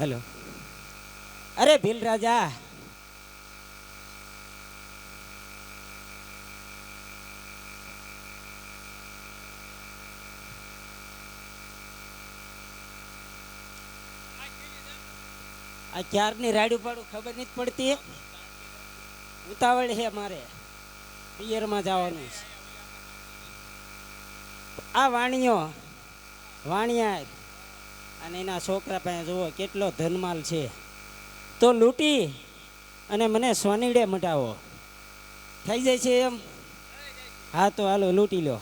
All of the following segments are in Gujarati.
હેલો. અરે ભીલ રાજા. આ ક્યારની રાડ્યું પાડું ખબર નથી પડતી? ઉતાવળ છે મારે. પિયરમાં જવાનું છે. આ વાણિયો, વાણિયાર. અને એના છોકરા પાસે જુઓ કેટલો ધનમાલ છે. તો લૂંટી અને મને સોનીડે મટાવો. થઈ જાય છે એમ? હા તો હાલો લૂંટી લો.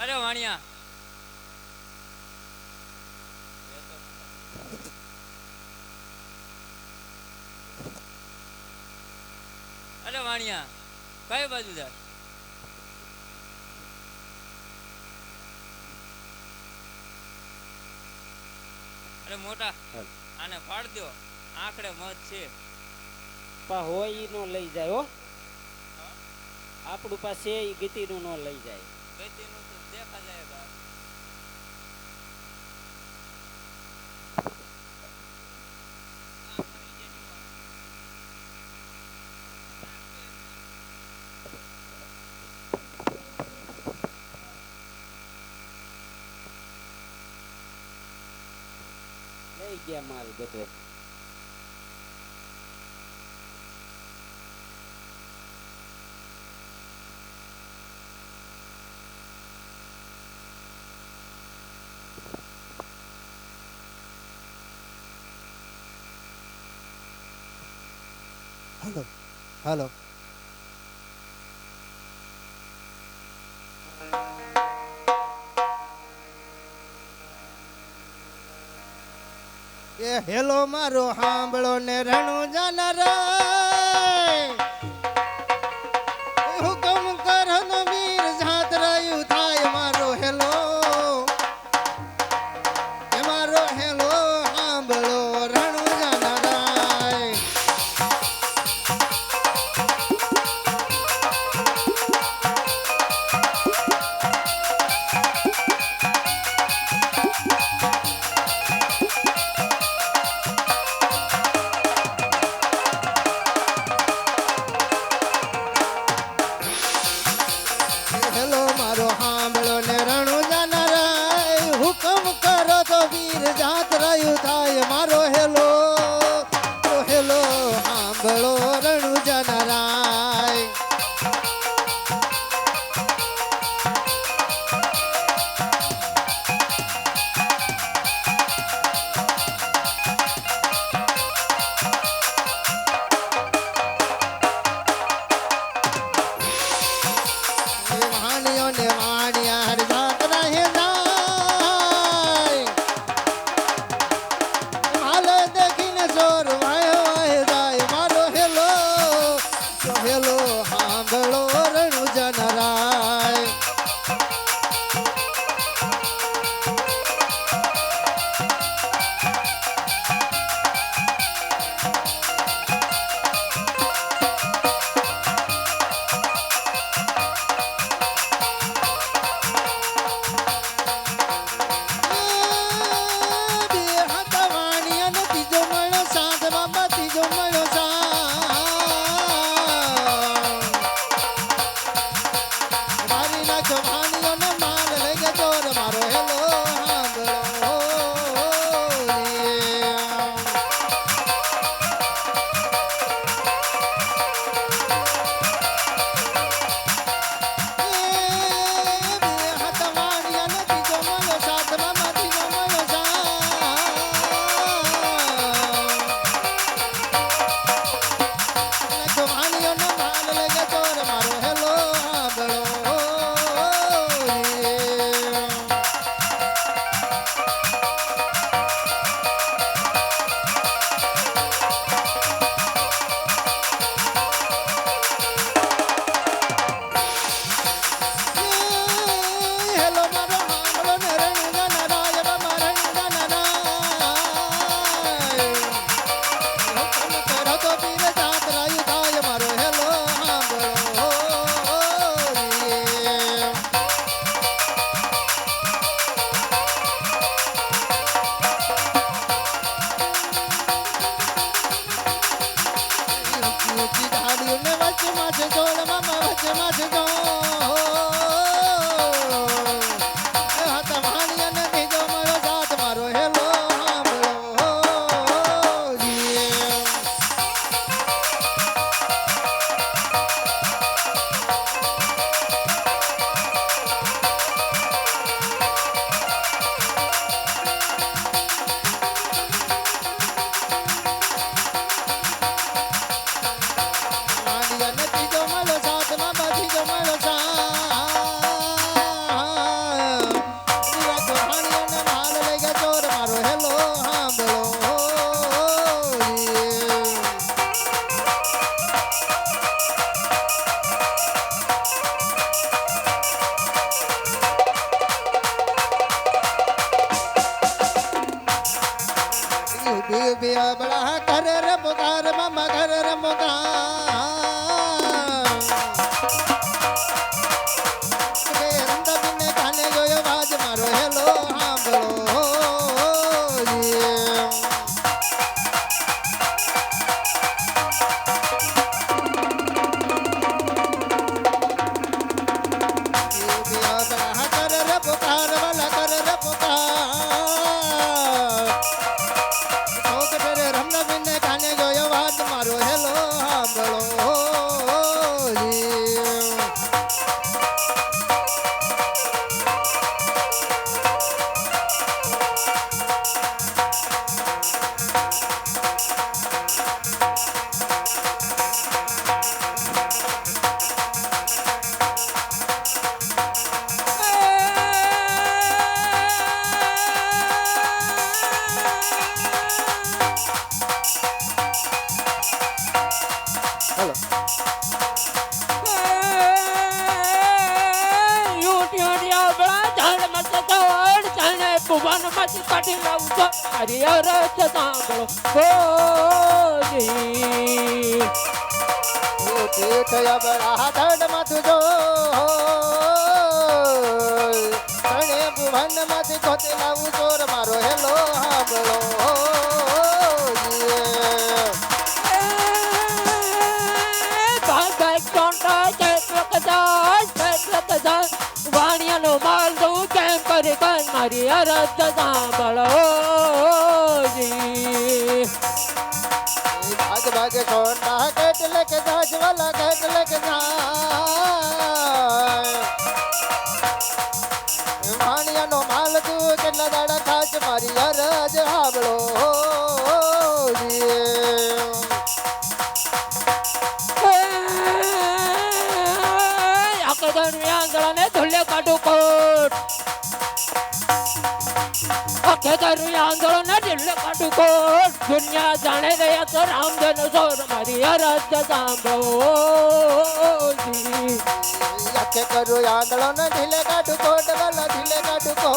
અરે વાણિયા વાણિયા. કઈ બાજુ જાય? અરે મોટા આને પાડ દો આંકડે મત છે. પા હોય ઈ નો લઈ જાય હો. આપણું પાસે એ ગીતીનું નો લઈ જાય. ગતિનું તો લઈ ગયા માલ બધો હાલો હાલો મારો હાંભળો ને રણુ જાનર माझ्यासाठी लावतो हरिहरच तांदूळ होई हो तीर्थ यवरा धड मधुजो तणे भुवन मध्ये खोते लावू ज़ोर मारो हेलो हा बोलो મારી અરજ સાંભળો જી ભાગ ભાગ છોડના કેટલે કે જાજ વાલા કેટલે કે જાય. વાણિયાનો માલ તું કેટલા દાડા ખાચ મારી અરજ હાબળો આંગળાને ધુલ્લે કાઢું કોટ આખે કરું આંદોલન દિલ્હી કાઢું કોટ. દુનિયા જાણે ગયા તો રામધન સોર મારી અરજ સાંભળો. કે કરું આંગળો ને ઢીલે કાઢું કોટ ઢીલે કાઢું કો